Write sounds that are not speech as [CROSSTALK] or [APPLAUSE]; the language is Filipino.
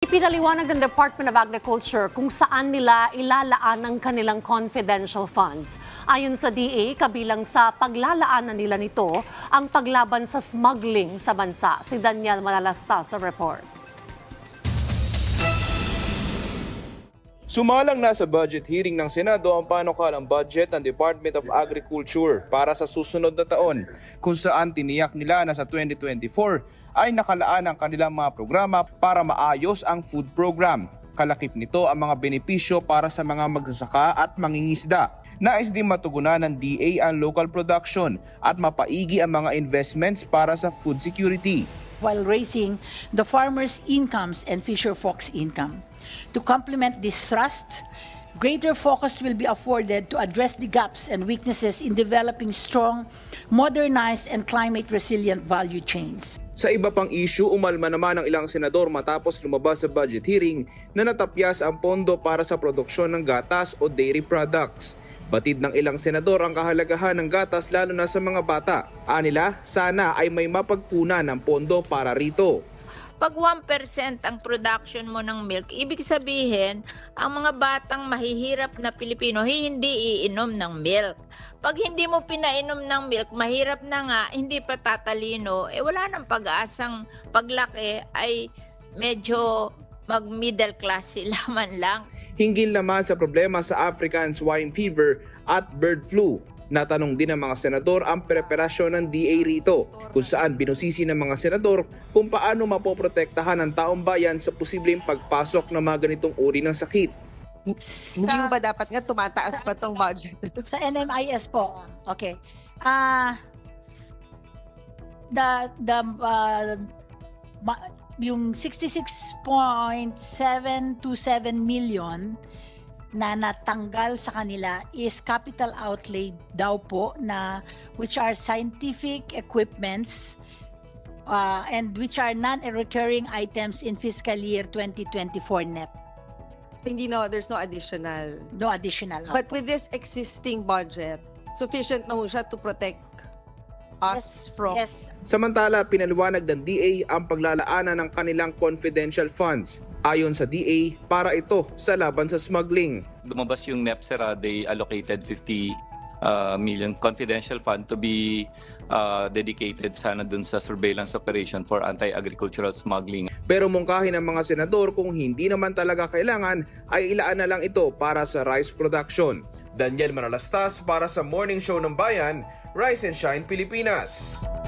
Ipinaliwanag ng Department of Agriculture kung saan nila ilalaan ang kanilang confidential funds. Ayon sa DA, kabilang sa paglalaanan nila nito ang paglaban sa smuggling sa bansa. Si Daniel Manalasta sa report. Sumalang na sa budget hearing ng Senado ang panukalang budget ng Department of Agriculture para sa susunod na taon kung saan tiniyak nila na sa 2024 ay nakalaan ang kanilang mga programa para maayos ang food program. Kalakip nito ang mga benepisyo para sa mga magsasaka at mangingisda. Nais din matugunan ng DA ang local production at mapaigi ang mga investments para sa food security. while raising the farmers' incomes and fisher folks' income. To complement this thrust, greater focus will be afforded to address the gaps and weaknesses in developing strong, modernized, and climate-resilient value chains. Sa iba pang issue, umalma naman ang ilang senador matapos lumabas sa budget hearing na natapyas ang pondo para sa produksyon ng gatas o dairy products. Batid ng ilang senador ang kahalagahan ng gatas lalo na sa mga bata. Anila, sana ay may mapagkunan ng pondo para rito. Pag 1% ang production mo ng milk, ibig sabihin, ang mga batang mahihirap na Pilipino hindi iinom ng milk. Pag hindi mo pinainom ng milk, mahirap na nga, hindi pa tatalino, eh wala nang pag-asang paglaki ay medyo mag-middle class [LAUGHS] sila man lang. Hinggil naman sa problema sa African swine fever at bird flu. Natanong din ng mga senador ang preparasyon ng DA rito kung saan binusisi ng mga senador kung paano mapoprotektahan ang taong bayan sa posibleng pagpasok ng mga ganitong uri ng sakit. Hindi mo ba dapat nga tumataas pa tong budget? Sa NMIS po, okay. Ah, the the uh, ma- yung 66.727 million na natanggal sa kanila is capital outlay daw po na which are scientific equipments uh, and which are non-recurring items in fiscal year 2024 NEP. Hindi no, there's no additional. No additional. But with this existing budget, sufficient na ho siya to protect us yes, from yes, Samantala, pinaliwanag ng DA ang paglalaanan ng kanilang confidential funds. Ayon sa DA, para ito sa laban sa smuggling. lumabas yung NEPSERA, they allocated 50 uh, million confidential fund to be uh, dedicated sana dun sa surveillance operation for anti-agricultural smuggling. Pero mungkahin ng mga senador kung hindi naman talaga kailangan ay ilaan na lang ito para sa rice production. Daniel Manalastas para sa Morning Show ng Bayan, Rise and Shine Pilipinas.